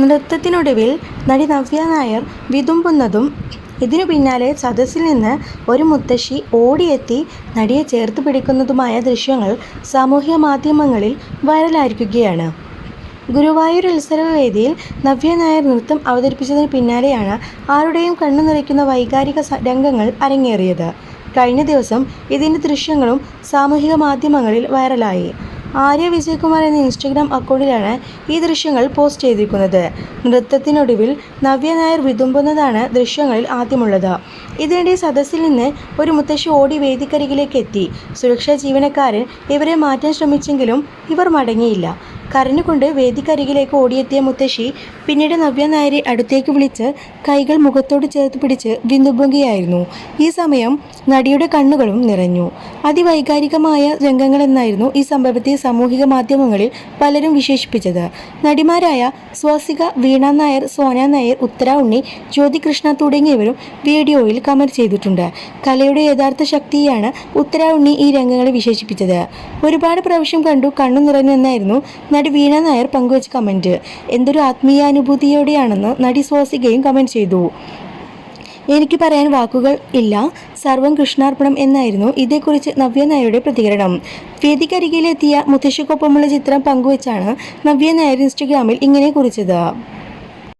നൃത്തത്തിനൊടുവിൽ നടി നവ്യ നായർ വിതുമ്പുന്നതും ഇതിനു പിന്നാലെ സദസ്സിൽ നിന്ന് ഒരു മുത്തശ്ശി ഓടിയെത്തി നടിയെ ചേർത്ത് പിടിക്കുന്നതുമായ ദൃശ്യങ്ങൾ സാമൂഹ്യ മാധ്യമങ്ങളിൽ വൈറലായിരിക്കുകയാണ്. ഗുരുവായൂർ ഉത്സവവേദിയിൽ നവ്യ നായർ നൃത്തം അവതരിപ്പിച്ചതിന് പിന്നാലെയാണ് ആരുടെയും കണ്ണു നിറയ്ക്കുന്ന വൈകാരിക രംഗങ്ങൾ അരങ്ങേറിയത്. കഴിഞ്ഞ ദിവസം ഇതിന്റെ ദൃശ്യങ്ങളും സാമൂഹിക മാധ്യമങ്ങളിൽ വൈറലായി. ആര്യ വിജയകുമാർ എന്ന ഇൻസ്റ്റഗ്രാം അക്കൗണ്ടിലാണ് ഈ ദൃശ്യങ്ങൾ പോസ്റ്റ് ചെയ്തിരിക്കുന്നത്. നൃത്തത്തിനൊടുവിൽ നവ്യ നായർ വിതുമ്പുന്നതാണ് ദൃശ്യങ്ങളിൽ ആദ്യമുള്ളത്. ഇതിനിടെ സദസ്സിൽ നിന്ന് ഒരു മുത്തശ്ശി ഓടി വേദിക്കരികിലേക്ക് എത്തി. സുരക്ഷാ ജീവനക്കാരൻ ഇവരെ മാറ്റാൻ ശ്രമിച്ചെങ്കിലും ഇവർ മടങ്ങിയില്ല. കരഞ്ഞുകൊണ്ട് വേദിക്കരികിലേക്ക് ഓടിയെത്തിയ മുത്തശ്ശി പിന്നീട് നവ്യ നായരെ അടുത്തേക്ക് വിളിച്ച് കൈകൾ മുഖത്തോട് ചേർത്ത് പിടിച്ച് വിന്തുമ്പുകയായിരുന്നു ഈ സമയം നടിയുടെ കണ്ണുകളും നിറഞ്ഞു. അതിവൈകാരികമായ രംഗങ്ങളെന്നായിരുന്നു ഈ സംഭവത്തെ സാമൂഹിക മാധ്യമങ്ങളിൽ പലരും വിശേഷിപ്പിച്ചത്. നടിമാരായ സ്വാസിക വീണ നായർ സോന നായർ ഉത്തര ഉണ്ണി ജ്യോതികൃഷ്ണ തുടങ്ങിയവരും വീഡിയോയിൽ കമന്റ് ചെയ്തിട്ടുണ്ട്. കലയുടെ യഥാർത്ഥ ശക്തിയാണ് ഉത്തര ഉണ്ണി ഈ രംഗങ്ങളെ വിശേഷിപ്പിച്ചത്. ഒരുപാട് പ്രാവശ്യം കണ്ടു കണ്ണു നിറഞ്ഞെന്നായിരുന്നു നടി വീണ നായർ പങ്കുവച്ച കമന്റ് എന്തൊരു ആത്മീയാനുഭൂതിയോടെയാണെന്ന് നടി സ്വാസികയും കമന്റ് ചെയ്തു. എനിക്ക് പറയാൻ വാക്കുകൾ ഇല്ല. സർവം കൃഷ്ണാർപ്പണം എന്നായിരുന്നു ഇതേക്കുറിച്ച് നവ്യ നായരുടെ പ്രതികരണം. വേദിക്കരികിലെത്തിയ മുത്തശ്ശിക്കൊപ്പമുള്ള ചിത്രം പങ്കുവച്ചാണ് നവ്യ നായർ ഇൻസ്റ്റഗ്രാമിൽ ഇങ്ങനെ കുറിച്ചത്.